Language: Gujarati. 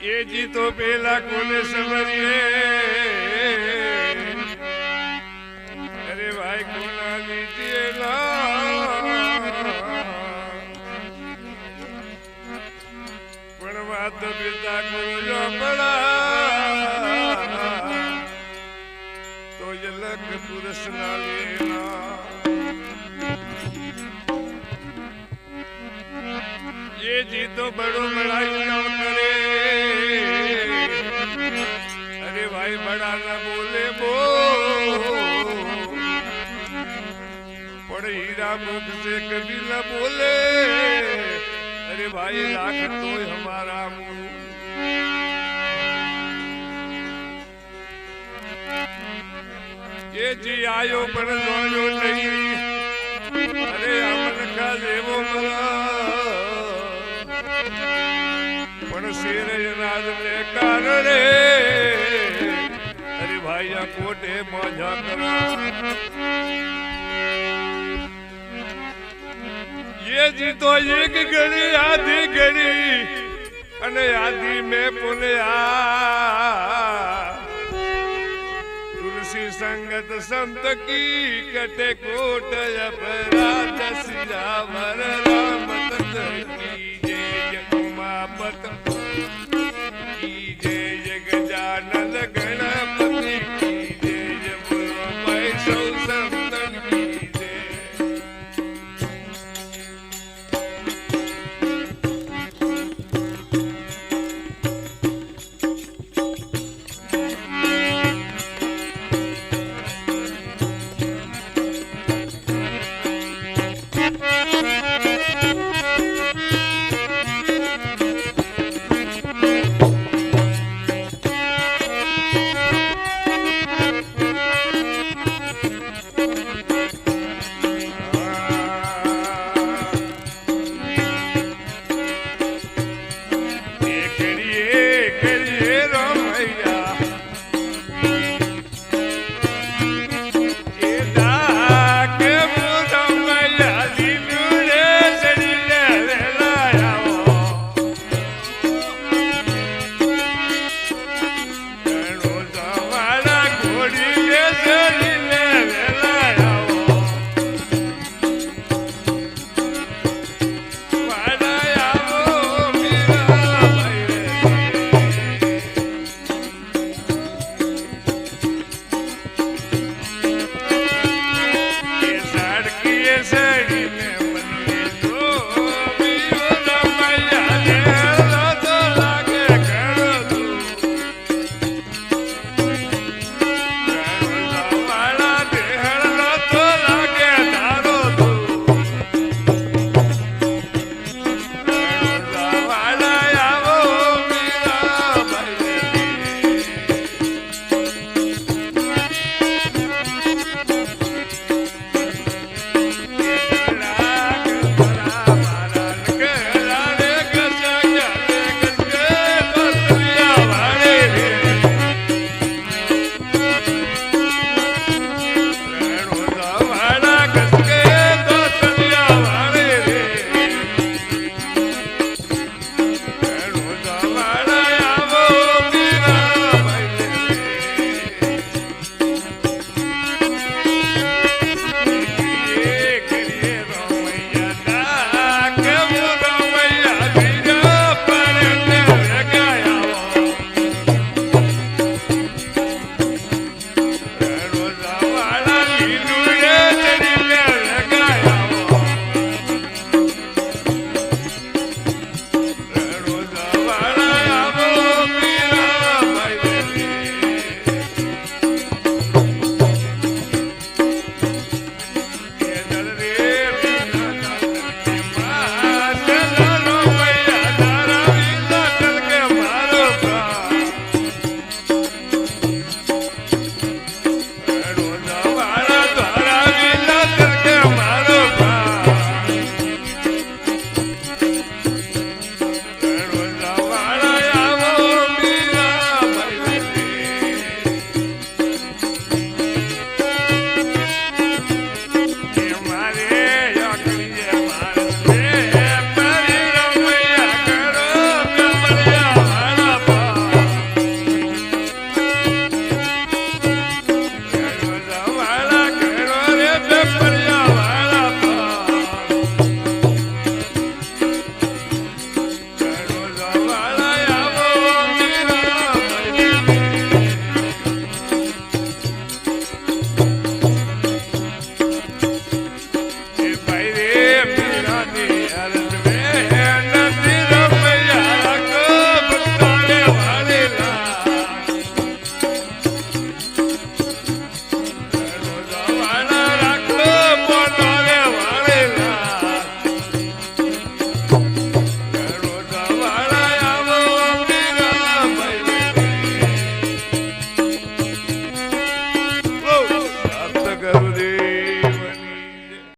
એ જીતો પેલા કોને સમરીએ અરે ભાઈ, કોના લીધેલા પણ વાત બેટા કરજો પડા? તો યલક પુરુષ ના લેલા. એ જીતો બડો બળાઈ ન કરે. ભાઈ બડા ના બોલે બો. પણ હીરા મુખ કભી ના બોલે. અરે ભાઈ, લાખ તોય હમારા જી આયો પણ જોયો નહીં. અરે અમરખા દેવો મરા પણ શેર રાજ ને કારણે અરે ભાઈ આ કોટે મજા કરા ये જીતો એક ઘડી આધી ઘડી અને આધી મેં પુનયા તુલસી સંગત સંત કી કટે કોટ અપરાધ સિયાવર રામ તત કી જય ઉમાપત